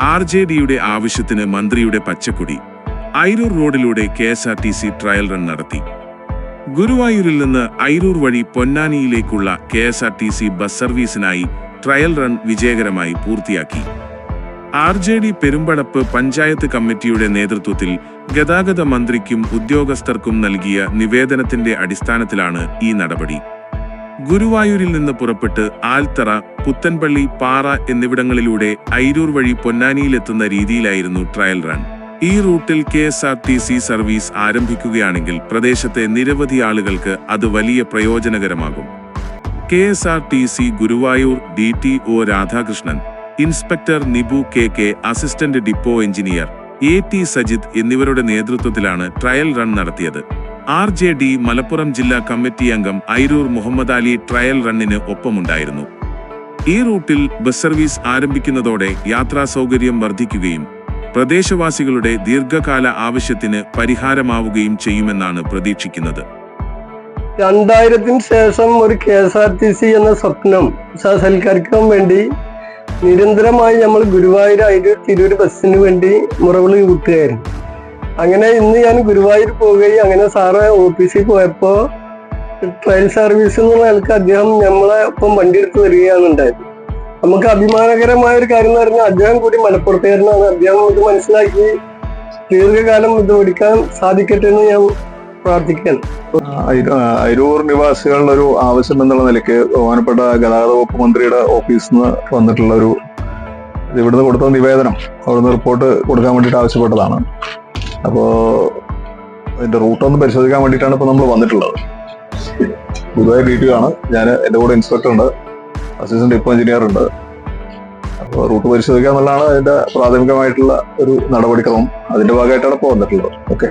R J ഡിയുടെ ആവശ്യത്തിന് മന്ത്രിയുടെ പച്ചക്കൊടി ഐരൂർ റോഡിലൂടെ K S R T C trial run നടത്തി. ഗുരുവായൂരിൽ നിന്ന് ഐരൂർ വഴി പൊന്നാനിയിലേക്കുള്ള K S R T C bus സർവീസിനായി trial run വിജയകരമായി പൂർത്തിയാക്കി. R J D Perumpadappu panchayat കമ്മിറ്റിയുടെ നേതൃത്വത്തിൽ ഗതാഗത മന്ത്രിക്കും ഉദ്യോഗസ്ഥർക്കും നൽകിയ നിവേദനത്തിന്റെ അടിസ്ഥാനത്തിലാണ് ഈ നടപടി. ഗുരുവായൂരിൽ നിന്ന് പുറപ്പെട്ട് ആൽത്തറ പുത്തൻപള്ളി പാറ എന്നിവിടങ്ങളിലൂടെ ഐരൂർ വഴി പൊന്നാനിയിലെത്തുന്ന രീതിയിലായിരുന്നു ട്രയൽ റൺ. ഈ റൂട്ടിൽ K S R T C service ആരംഭിക്കുകയാണെങ്കിൽ പ്രദേശത്തെ നിരവധി ആളുകൾക്ക് അത് വലിയ പ്രയോജനകരമാകും. K S R T C Guruvayur D T O Radhakrishnan inspector Nibu K K assistant depot engineer A T Sajith എന്നിവരുടെ നേതൃത്വത്തിലാണ് ട്രയൽ റൺ നടത്തിയത്. ആർ ജെ ഡി മലപ്പുറം ജില്ലാ കമ്മിറ്റി അംഗം ഐരൂർ മുഹമ്മദ് അലി ട്രയൽ റണ്ണിന് ഒപ്പമുണ്ടായിരുന്നു. ഈ റൂട്ടിൽ ബസ് സർവീസ് ആരംഭിക്കുന്നതോടെ യാത്രാ സൗകര്യം വർദ്ധിക്കുകയും പ്രദേശവാസികളുടെ ദീർഘകാല ആവശ്യത്തിന് പരിഹാരമാവുകയും ചെയ്യുമെന്നാണ് പ്രതീക്ഷിക്കുന്നത്. രണ്ടായിരത്തിന് ശേഷം ഒരു K S R T C എന്ന സ്വപ്നം സൽക്കരിക്കാൻ വേണ്ടി നിരന്തരമായി നമ്മൾ ഗുരുവായൂർ അയിര് തിരൂർ ബസ്സിന് വേണ്ടി മുറവിളി കൂട്ടുകയായിരുന്നു. അങ്ങനെ ഇന്ന് ഞാൻ ഗുരുവായൂർ പോവുകയും അങ്ങനെ സാറ് ഓഫീസിൽ പോയപ്പോൾ ട്രയൽ സർവീസ് നിലയ്ക്ക് അദ്ദേഹം നമ്മളെ ഒപ്പം വണ്ടി എടുത്ത് വരികയാണ് ഉണ്ടായത് നമുക്ക് അഭിമാനകരമായ ഒരു കാര്യം എന്ന് പറഞ്ഞാൽ അദ്ദേഹം കൂടി മലപ്പുറത്തുകാരനാണ് അദ്ദേഹം ഇത് മനസ്സിലാക്കി ദീർഘകാലം ഇത് ഓടിക്കാൻ സാധിക്കട്ടെ എന്ന് ഞാൻ പ്രാർത്ഥിക്കുകയാണ്. അരൂർ നിവാസികളുടെ ഒരു ആവശ്യം എന്നുള്ള നിലയ്ക്ക് ബഹുമാനപ്പെട്ട ഗതാഗത വകുപ്പ് മന്ത്രിയുടെ ഓഫീസിൽ നിന്ന് വന്നിട്ടുള്ള ഒരു ഇവിടുന്ന് കൊടുത്ത നിവേദനം. അവിടുന്ന് റിപ്പോർട്ട് കൊടുക്കാൻ വേണ്ടിയിട്ട് ആവശ്യപ്പെട്ടതാണ്. അപ്പോ അതിന്റെ റൂട്ട് ഒന്ന് പരിശോധിക്കാൻ വേണ്ടിയിട്ടാണ് ഇപ്പൊ നമ്മൾ വന്നിട്ടുള്ളത്. പുതുതായി ഡി ടി ആണ് ഞാൻ എന്റെ കൂടെ ഇൻസ്പെക്ടർ ഉണ്ട്. അസിസ്റ്റന്റ് ഡിപ്പോ എഞ്ചിനീയർ ഉണ്ട്. അപ്പോൾ റൂട്ട് പരിശോധിക്കുക എന്നുള്ളതാണ് അതിന്റെ പ്രാഥമികമായിട്ടുള്ള ഒരു നടപടിക്രമം. അതിന്റെ ഭാഗമായിട്ടാണ് ഇപ്പോൾ വന്നിട്ടുള്ളത്. ഓക്കെ